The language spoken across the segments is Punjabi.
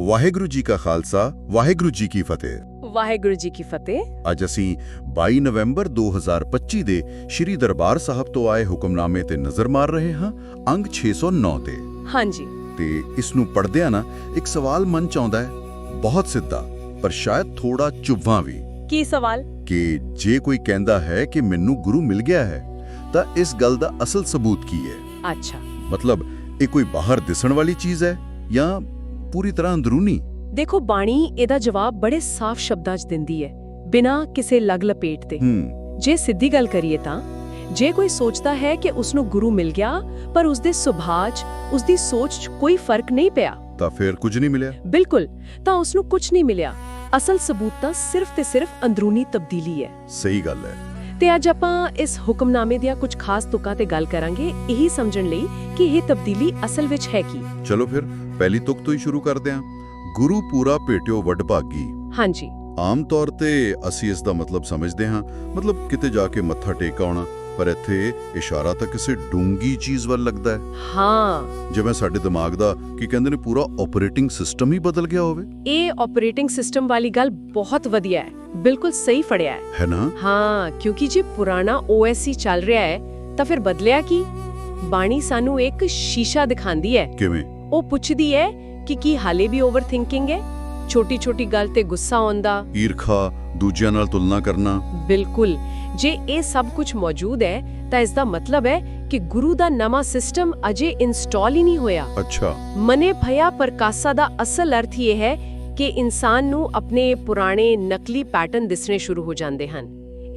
ਵਾਹਿਗੁਰੂ ਜੀ ਕਾ ਖਾਲਸਾ ਵਾਹਿਗੁਰੂ ਜੀ ਕੀ ਫਤਿਹ। ਵਾਹਿਗੁਰੂ ਜੀ ਕੀ ਫਤਿਹ। ਅੱਜ ਅਸੀਂ 22 ਨਵੰਬਰ 2025 ਦੇ ਸ਼੍ਰੀ ਦਰਬਾਰ ਸਾਹਿਬ ਤੋਂ ਆਏ ਹੁਕਮਨਾਮੇ ਤੇ ਨਜ਼ਰ ਮਾਰ ਰਹੇ ਹਾਂ ਅੰਗ 609 ਤੇ। ਹਾਂਜੀ। ਤੇ ਇਸ ਨੂੰ ਪੜ੍ਹਦਿਆਂ ਨਾ ਇੱਕ ਸਵਾਲ ਮਨ ਚ ਆਉਂਦਾ ਹੈ ਬਹੁਤ ਸਿੱਧਾ ਪਰ ਸ਼ਾਇਦ ਥੋੜਾ ਚੁਭਵਾਂ ਵੀ। ਕੀ ਸਵਾਲ? ਕਿ ਜੇ ਕੋਈ ਕਹਿੰਦਾ ਹੈ ਕਿ ਮੈਨੂੰ ਗੁਰੂ ਮਿਲ ਗਿਆ ਹੈ ਤਾਂ ਇਸ ਗੱਲ ਦਾ ਅਸਲ ਸਬੂਤ ਕੀ ਹੈ? ਅੱਛਾ। ਮਤਲਬ ਇਹ ਕੋਈ ਬਾਹਰ ਦਿਸਣ ਵਾਲੀ ਚੀਜ਼ ਹੈ ਜਾਂ ਪੂਰੀ ਤਰ੍ਹਾਂ ਅੰਦਰੂਨੀ। ਦੇਖੋ ਬਾਣੀ ਇਹਦਾ ਜਵਾਬ ਬੜੇ ਸਾਫ਼ ਸ਼ਬਦਾਂ 'ਚ ਦਿੰਦੀ ਹੈ ਬਿਨਾਂ ਕਿਸੇ ਲਗ ਲਪੇਟ ਦੇ। ਜੇ ਸਿੱਧੀ ਗੱਲ ਕਰੀਏ ਤਾਂ ਜੇ ਕੋਈ ਸੋਚਦਾ ਹੈ ਕਿ ਉਸ ਨੂੰ ਗੁਰੂ ਮਿਲ ਗਿਆ ਪਰ ਉਸ ਦੇ ਸੁਭਾਅ 'ਚ ਉਸ ਦੀ ਸੋਚ 'ਚ ਕੋਈ ਫ਼ਰਕ ਨਹੀਂ ਪਿਆ। ਤਾਂ ਫਿਰ ਕੁਝ ਨਹੀਂ ਮਿਲਿਆ। ਬਿਲਕੁਲ ਤਾਂ ਉਸ ਨੂੰ ਕੁਝ ਨਹੀਂ ਮਿਲਿਆ। ਅਸਲ ਸਬੂਤ ਤਾਂ ਸਿਰਫ ਤੇ ਸਿਰਫ ਅੰਦਰੂਨੀ ਤਬਦੀਲੀ ਹੈ। ਸਹੀ ਗੱਲ ਹੈ। ਤੇ ਅੱਜ ਆਪਾਂ ਇਸ ਹੁਕਮਨਾਮੇ ਦੀਆਂ ਕੁਝ ਖਾਸ ਤੁਕਾਂ ਤੇ ਗੱਲ ਕਰਾਂਗੇ ਇਹੀ ਸਮਝਣ ਲਈ ਕਿ ਇਹ ਤਬਦੀਲੀ ਅਸਲ ਵਿੱਚ ਹੈ ਕੀ। ਚਲੋ ਫਿਰ ਪਹਿਲੀ ਤੁਕ ਤੋਂ ਹੀ ਸ਼ੁਰੂ ਕਰਦੇ ਹਾਂ। ਗੁਰੂ ਪੂਰਾ ਭੇਟਿਓ ਵਡਭਾਗੀ ਹਾਂਜੀ। ਆਮ ਤੌਰ ਤੇ ਅਸੀਂ ਇਸ ਦਾ ਮਤਲਬ ਸਮਝਦੇ ਹਾਂ। ਮਤਲਬ ਕਿਤੇ ਜਾ ਕੇ ਮੱਥਾ ਟੇਕ ਆਉਣਾ ਪਰ ਇੱਥੇ ਇਸ਼ਾਰਾ ਤਾਂ ਕਿਸੇ ਡੂੰਗੀ ਚੀਜ਼ ਵੱਲ ਲੱਗਦਾ ਹੈ। ਹਾਂ। ਜਿਵੇਂ ਸਾਡੇ ਦਿਮਾਗ ਦਾ ਕੀ ਕਹਿੰਦੇ ਨੇ ਪੂਰਾ ਆਪਰੇਟਿੰਗ ਸਿਸਟਮ ਹੀ ਬਦਲ ਗਿਆ ਹੋਵੇ। ਇਹ ਆਪਰੇਟਿੰਗ ਸਿਸਟਮ ਵਾਲੀ ਗੱਲ ਬਹੁਤ ਵਧੀਆ ਹੈ। ਬਿਲਕੁਲ ਸਹੀ ਫੜਿਆ ਹੈ ਹੈ ਨਾ ਹਾਂ ਕਿਉਂਕਿ ਜੇ ਪੁਰਾਣਾ ਹੀ ਚੱਲ ਰਿਹਾ ਹੈ ਤਾਂ ਫਿਰ ਬਦਲਿਆ ਕੀ ਬਾਣੀ ਸਾਨੂੰ ਇੱਕ ਸ਼ੀਸ਼ਾ ਦਿਖਾਉਂਦੀ ਹੈ ਕਿਵੇਂ ਉਹ ਪੁੱਛਦੀ ਹੈ ਕਿ ਕੀ ਹਾਲੇ ਵੀ ਓਵਰਥਿੰਕਿੰਗ ਹੈ ਛੋਟੀ ਛੋਟੀ ਗੱਲ ਤੇ ਗੁੱਸਾ ਆਉਂਦਾ ਈਰਖਾ ਦੂਜਿਆਂ ਨਾਲ ਤੁਲਨਾ ਕਰਨਾ ਬਿਲਕੁਲ ਜੇ ਇਹ ਸਭ ਕੁਝ ਮੌਜੂਦ ਹੈ ਤਾਂ ਇਸ ਦਾ ਮਤਲਬ ਹੈ ਕਿ ਗੁਰੂ ਦਾ ਨਵਾਂ ਸਿਸਟਮ ਅਜੇ ਇੰਸਟਾਲ ਹੀ ਨਹੀਂ ਹੋਇਆ ਅੱਛਾ ਮਨੇ ਭਇਆ ਪ੍ਰਕਾਸ਼ਾ ਦਾ ਅਸਲ ਅਰਥ ਇਹ ਹੈ ਕਿ ਇਨਸਾਨ ਨੂੰ ਆਪਣੇ ਪੁਰਾਣੇ ਨਕਲੀ ਪੈਟਰਨ ਦਿਸਣੇ ਸ਼ੁਰੂ ਹੋ ਜਾਂਦੇ ਹਨ।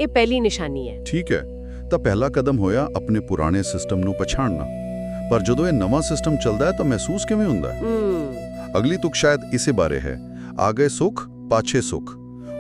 ਇਹ ਪਹਿਲੀ ਨਿਸ਼ਾਨੀ ਹੈ। ਠੀਕ ਹੈ। ਤਾਂ ਪਹਿਲਾ ਕਦਮ ਹੋਇਆ ਆਪਣੇ ਪੁਰਾਣੇ ਸਿਸਟਮ ਨੂੰ ਪਛਾਣਨਾ ਪਰ ਜਦੋਂ ਇਹ ਨਵਾਂ ਸਿਸਟਮ ਚੱਲਦਾ ਹੈ ਤਾਂ ਮਹਿਸੂਸ ਕਿਵੇਂ ਹੁੰਦਾ ਹੈ? ਅਗਲੀ ਤੁਕ ਸ਼ਾਇਦ ਇਸੇ ਬਾਰੇ ਹੈ। ਆ ਗਏ ਸੁਖ ਪਾਛੇ ਸੁਖ।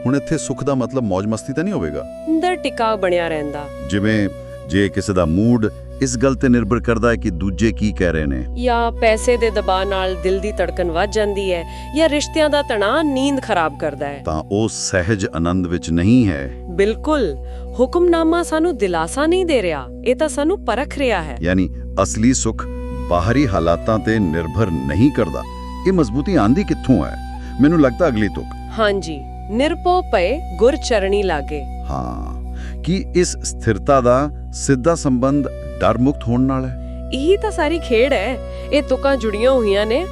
ਹੁਣ ਇੱਥੇ ਸੁਖ ਦਾ ਮਤਲਬ ਮौज ਮਸਤੀ ਤਾਂ ਨਹੀਂ ਹੋਵੇਗਾ? ਅੰਦਰ ਟਿਕਾ ਬਣਿਆ ਰਹਿੰਦਾ। ਜਿਵੇਂ ਜੇ ਕਿਸੇ ਦਾ ਮੂਡ ਇਸ ਗੱਲ ਤੇ ਨਿਰਭਰ ਕਰਦਾ ਹੈ ਕਿ ਦੂਜੇ ਕੀ ਕਹਿ ਰਹੇ ਨੇ। ਜਾਂ ਪੈਸੇ ਦੇ ਦਬਾਅ ਨਾਲ ਦਿਲ ਦੀ ਧੜਕਨ ਵੱਧ ਜਾਂਦੀ ਹੈ ਜਾਂ ਰਿਸ਼ਤਿਆਂ ਦਾ ਤਣਾਅ ਨੀਂਦ ਖਰਾਬ ਕਰਦਾ ਹੈ। ਤਾਂ ਉਹ ਸਹਿਜ ਆਨੰਦ ਵਿੱਚ ਨਹੀਂ ਹੈ। ਬਿਲਕੁਲ। ਹੁਕਮਨਾਮਾ ਸਾਨੂੰ ਦਿਲਾਸਾ ਨਹੀਂ ਦੇ ਰਿਹਾ ਇਹ ਤਾਂ ਸਾਨੂੰ ਪਰਖ ਰਿਹਾ ਹੈ। ਯਾਨੀ ਅਸਲੀ ਸੁਖ ਬਾਹਰੀ ਹਾਲਾਤਾਂ ਤੇ ਨਿਰਭਰ ਨਹੀਂ ਕਰਦਾ। ਇਹ ਮਜ਼ਬੂਤੀ ਆਂਦੀ ਕਿੱਥੋਂ ਹੈ? ਮੈਨੂੰ ਲੱਗਦਾ ਅਗਲੀ ਤੁਕ। ਹਾਂਜੀ ਨਿਰਪੋ ਪਏ ਗੁਰ ਚਰਣੀ ਲਾਗੇ। ਹਾਂ ਕੀ ਇਸ ਸਥਿਰਤਾ ਦਾ ਸਿੱਧਾ ਸੰਬੰਧ ਡਰ ਮੁਕਤ ਹੋਣ ਨਾਲ ਹੈ। ਇਹੀ ਤਾਂ ਸਾਰੀ ਖੇਡ ਹੈ। ਇਹ ਤੁਕਾਂ ਜੁੜੀਆਂ ਹੋਈਆਂ ਨੇ।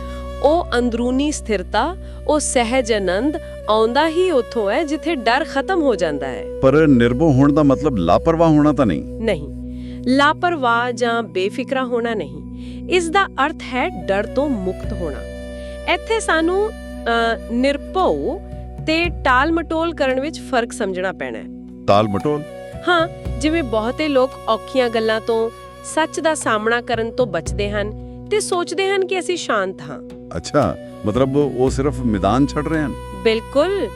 ਉਹ ਅੰਦਰੂਨੀ ਸਥਿਰਤਾ ਉਹ ਸਹਿਜ ਆਨੰਦ ਆਉਂਦਾ ਹੀ ਉੱਥੋਂ ਹੈ ਜਿੱਥੇ ਡਰ ਖਤਮ ਹੋ ਜਾਂਦਾ ਹੈ। ਪਰ ਨਿਰਭਉ ਹੋਣ ਦਾ ਮਤਲਬ ਲਾਪਰਵਾਹ ਹੋਣਾ ਤਾਂ ਨਹੀਂ। ਨਹੀਂ। ਲਾਪਰਵਾਹ ਜਾਂ ਬੇਫਿਕਰਾ ਹੋਣਾ ਨਹੀਂ। ਇਸ ਦਾ ਅਰਥ ਹੈ ਡਰ ਤੋਂ ਮੁਕਤ ਹੋਣਾ। ਇੱਥੇ ਸਾਨੂੰ ਨਿਰਭਉ ਤੇ ਟਾਲ ਮਟੋਲ ਕਰਨ ਵਿੱਚ ਫ਼ਰਕ ਸਮਝਣਾ ਪੈਣਾ ਹੈ। ਮਟੋਲ ਹਾਂ ਜਿਵੇਂ ਬਹੁਤੇ ਲੋਕ ਔਖੀਆਂ ਗੱਲਾਂ ਤੋਂ ਸੱਚ ਦਾ ਸਾਹਮਣਾ ਕਰਨ ਤੋਂ ਬਚਦੇ ਹਨ ਤੇ ਸੋਚਦੇ ਹਨ ਕਿ ਅਸੀਂ ਸ਼ਾਂਤ ਹਾਂ। ਅੱਛਾ ਮਤਲਬ ਉਹ ਸਿਰਫ ਮੈਦਾਨ ਛੱਡ ਰਹੇ ਹਨ? ਬਿਲਕੁਲ।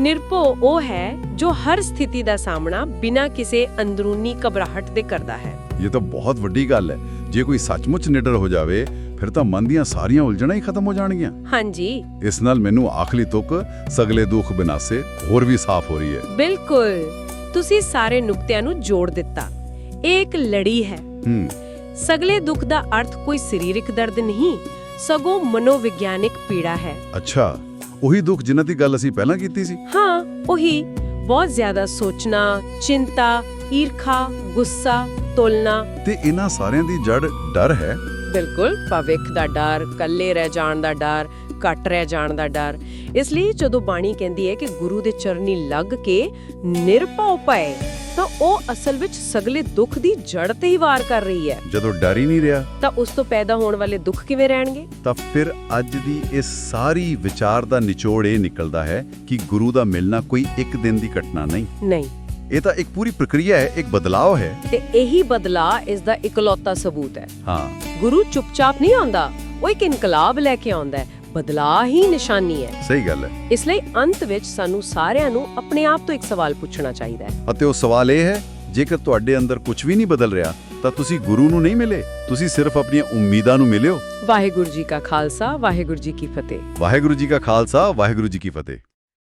ਨਿਰਭਉ ਉਹ ਹੈ ਜੋ ਹਰ ਸਥਿਤੀ ਦਾ ਸਾਹਮਣਾ ਬਿਨਾਂ ਕਿਸੇ ਅੰਦਰੂਨੀ ਘਬਰਾਹਟ ਦੇ ਕਰਦਾ ਹੈ। ਇਹ ਤਾਂ ਬਹੁਤ ਵੱਡੀ ਗੱਲ ਹੈ। ਜੇ ਕੋਈ ਸੱਚਮੁੱਚ ਨਿਡਰ ਹੋ ਜਾਵੇ ਫਿਰ ਤਾਂ ਮਨ ਦੀਆਂ ਸਾਰੀਆਂ ਉਲਝਣਾਂ ਹੀ ਖਤਮ ਹੋ ਜਾਣਗੀਆਂ। ਹਾਂਜੀ। ਇਸ ਨਾਲ ਮੈਨੂੰ ਆਖਰੀ ਤੁਕ ਸਗਲੇ ਦੁੱਖ ਬਿਨਾਸੇ ਹੋਰ ਵੀ ਸਾਫ਼ ਹੋ ਰਹੀ ਹੈ। ਬਿਲਕੁਲ। ਤੁਸੀਂ ਸਾਰੇ ਨੁਕਤਿਆਂ ਨੂੰ ਜੋੜ ਦਿੱਤਾ। ਇਹ ਇੱਕ ਲੜੀ ਹੈ। ਹੂੰ। ਸਗਲੇ ਦੁੱਖ ਦਾ ਅਰਥ ਕੋਈ ਸਰੀਰਕ ਦਰਦ ਨਹੀਂ ਸਗੋਂ ਮਨੋਵਿਗਿਆਨਿਕ ਪੀੜਾ ਹੈ। ਅੱਛਾ ਉਹੀ ਦੁੱਖ ਜਿਨ੍ਹਾਂ ਦੀ ਗੱਲ ਅਸੀਂ ਪਹਿਲਾਂ ਕੀਤੀ ਸੀ? ਹਾਂ ਉਹੀ। ਬਹੁਤ ਜ਼ਿਆਦਾ ਸੋਚਣਾ ਚਿੰਤਾ ਈਰਖਾ ਗੁੱਸਾ ਤੁਲਨਾ। ਤੇ ਇਹਨਾਂ ਸਾਰਿਆਂ ਦੀ ਜੜ ਡਰ ਹੈ? ਬਿਲਕੁਲ ਭਵਿੱਖ ਦਾ ਡਰ ਕੱਲੇ ਰਹਿ ਜਾਣ ਦਾ ਡਰ ਘਟ ਰਹਿ ਜਾਣ ਦਾ ਡਰ। ਇਸ ਲਈ ਜਦੋਂ ਬਾਣੀ ਕਹਿੰਦੀ ਹੈ ਕਿ ਗੁਰੂ ਦੇ ਚਰਨੀ ਲੱਗ ਕੇ ਨਿਰਭਉ ਪਏ ਤਾਂ ਉਹ ਅਸਲ ਵਿੱਚ ਸਗਲੇ ਦੁੱਖ ਦੀ ਜੜ ਤੇ ਹੀ ਵਾਰ ਕਰ ਰਹੀ ਹੈ। ਜਦੋਂ ਡਰ ਹੀ ਨਹੀਂ ਰਿਹਾ ਤਾਂ ਉਸ ਤੋਂ ਪੈਦਾ ਹੋਣ ਵਾਲੇ ਦੁੱਖ ਕਿਵੇਂ ਰਹਿਣਗੇ? ਤਾਂ ਫਿਰ ਅੱਜ ਦੀ ਇਸ ਸਾਰੀ ਵਿਚਾਰ ਦਾ ਨਿਚੋੜ ਇਹ ਨਿਕਲਦਾ ਹੈ ਕਿ ਗੁਰੂ ਦਾ ਮਿਲਣਾ ਕੋਈ ਇੱਕ ਦਿਨ ਦੀ ਘਟਨਾ ਨਹੀਂ। ਨਹੀਂ। ਇਹ ਤਾਂ ਇੱਕ ਪੂਰੀ ਪ੍ਰਕਿਰਿਆ ਹੈ ਇੱਕ ਬਦਲਾਅ ਹੈ। ਤੇ ਇਹੀ ਬਦਲਾਅ ਇਸ ਦਾ ਇਕਲੌਤਾ ਸਬੂਤ ਹੈ। ਹਾਂ। ਗੁਰੂ ਚੁੱਪਚਾਪ ਨਹੀਂ ਆਉਂਦਾ ਉਹ ਇੱਕ ਇਨਕਲਾਬ ਲੈ ਕੇ ਆਉਂਦਾ ਹੈ। ਬਦਲਾਅ ਹੀ ਨਿਸ਼ਾਨੀ ਹੈ। ਸਹੀ ਗੱਲ ਹੈ। ਇਸ ਲਈ ਅੰਤ ਵਿੱਚ ਸਾਨੂੰ ਸਾਰਿਆਂ ਨੂੰ ਆਪਣੇ ਆਪ ਤੋਂ ਇੱਕ ਸਵਾਲ ਪੁੱਛਣਾ ਚਾਹੀਦਾ ਹੈ। ਅਤੇ ਉਹ ਸਵਾਲ ਇਹ ਹੈ ਜੇਕਰ ਤੁਹਾਡੇ ਅੰਦਰ ਕੁਝ ਵੀ ਨਹੀਂ ਬਦਲ ਰਿਹਾ ਤਾਂ ਤੁਸੀਂ ਗੁਰੂ ਨੂੰ ਨਹੀਂ ਮਿਲੇ ਤੁਸੀਂ ਸਿਰਫ ਆਪਣੀਆਂ ਉਮੀਦਾਂ ਨੂੰ ਮਿਲਿਓ। ਵਾਹਿਗੁਰੂ ਜੀ ਕਾ ਖਾਲਸਾ ਵਾਹਿਗੁਰੂ ਜੀ ਕੀ ਫਤਿਹ। ਵਾਹਿਗੁਰੂ ਜੀ ਕਾ ਖਾਲਸਾ ਵਾਹਿਗੁਰੂ ਜੀ ਕੀ ਫਤਿਹ।